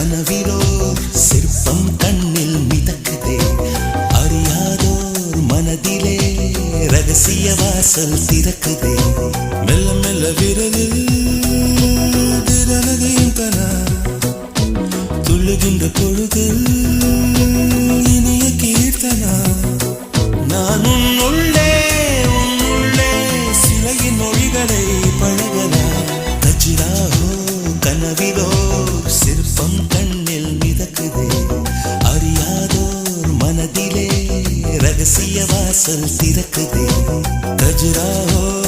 கனவிலோ சிற்பம் கண்ணில் மிதக்குதே. அறியாதோர் மனதிலே ரகசிய வாசல் திறக்குதே. மெல்ல மெல்ல விரது திரனதையும் கனா. துள்ளுகின்ற பொழுது இனிய கீர்த்தனா. நான் உன்னுள்ளே உன்னுள்ளே சிலையின் மொழிகளை பழகலா கஜிராஹோ கனவிலோ சிற்பம் கண்ணில் மிதக்குதே. அறியாதோர் மனதிலே ரகசிய வாசல் திறக்குதே. கஜிராஹோ